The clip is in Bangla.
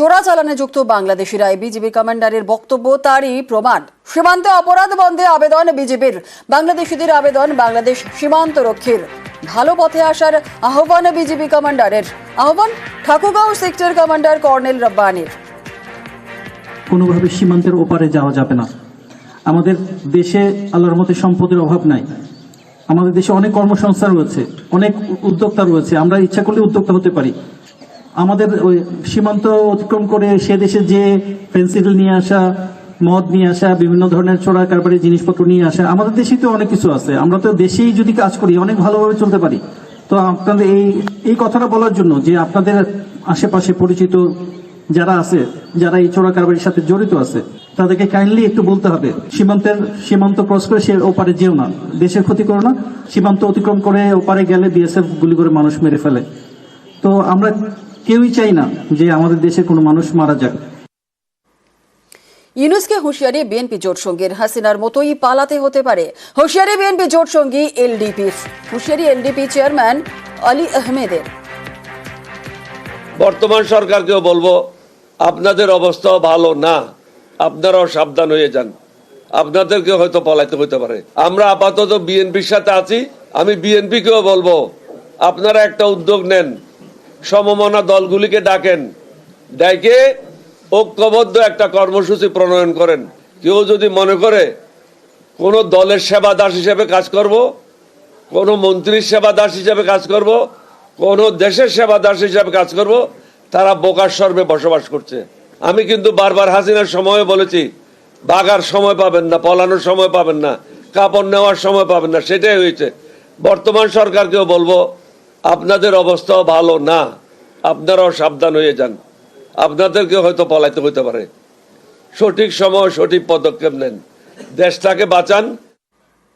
চোরাচালানে যুক্ত বাংলাদেশিরা বিজেপি কমান্ডারের বক্তব্য তারই প্রমাণ। সীমান্তে অপরাধ বন্ধে আবেদন বিজেপির। বাংলাদেশিদের আবেদন বাংলাদেশ সীমান্ত রক্ষীর ভালো পথে আসার আহ্বান বিজেপি কমান্ডারের। আহ্বান, ঠাকুরগাঁও সেক্টর কমান্ডার কর্নেল রব্বানির। কোনোভাবে সীমান্তের ওপারে যাওয়া যাবে না। আমাদের দেশে আল্লাহর মতে সম্পদের অভাব নাই। আমাদের দেশে অনেক কর্মসংস্থান রয়েছে, অনেক উদ্যোক্তা রয়েছে। আমরা ইচ্ছা করলে উদ্যোক্তা হতে পারি। আমাদের ওই সীমান্ত অতিক্রম করে সে দেশে যে পেন্সিল নিয়ে আসা, মদ নিয়ে আসা, বিভিন্ন ধরনের চোরা কারবারি জিনিসপত্র নিয়ে আসা, আমাদের দেশেই তো অনেক কিছু আছে। আমরা তো দেশেই যদি কাজ করি, অনেক ভালোভাবে চলতে পারি। তো আপনাদের এই এই কথাটা বলার জন্য যে আপনাদের আশেপাশে পরিচিত যারা আছে, যারা এই চোরা কারবারির সাথে জড়িত আছে, তাদেরকে কাইন্ডলি একটু বলতে হবে। সীমান্তের, সীমান্ত ক্রস করে সে ওপারে যেও না। দেশের ক্ষতি করো না। সীমান্ত অতিক্রম করে ওপারে গেলে বিএসএফ গুলি করে মানুষ মেরে ফেলে। তো আমরা কেউই চাই না যে আমাদের দেশে কোনো মানুষ মারা যাক। ইউনুসকে হুঁশিয়ারি বিএনপি জোট সঙ্গীর হাসিনার মতোই পালাতে হতে পারে। হুঁশিয়ারি বিএনপি জোট সঙ্গী এলডিপি। হুঁশিয়ারি এলডিপি চেয়ারম্যান আলী আহমেদের। বর্তমান সরকারকেও বলব আপনাদের অবস্থাও ভালো না আপনারাও সাবধান হয়ে যান। আপনাদেরকে হয়তো পলাইতে হতে পারে। আমরা আপাতত বিএনপির সাথে আছি আমি বিএনপিকেও বলব আপনারা একটা উদ্যোগ নেন। সমমনা দলগুলিকে ডাকেন। ডেকে ঐক্যবদ্ধ একটা কর্মসূচি প্রণয়ন করেন। কেউ যদি মনে করে কোন দলের সেবা দাস হিসেবে কাজ করব, কোন মন্ত্রীর সেবা দাস হিসেবে কাজ করব, কোন দেশের সেবা দাস হিসেবে কাজ করব, তারা বোকার সর্বে বসবাস করছে। আমি কিন্তু বারবার হাসিনার সময় বলেছি, বাগার সময় পাবেন না, পলানোর সময় পাবেন না, কাপড় নেওয়ার সময় পাবেন না, সেটাই হয়েছে। বর্তমান সরকারকেও বলব আপনাদের অবস্থাও ভালো না, আপনারাও সাবধান হয়ে যান। আপনাদেরকে হয়তো পলাইতে হইতে পারে। সঠিক সময় সঠিক পদক্ষেপ নেন। দেশটাকে বাঁচান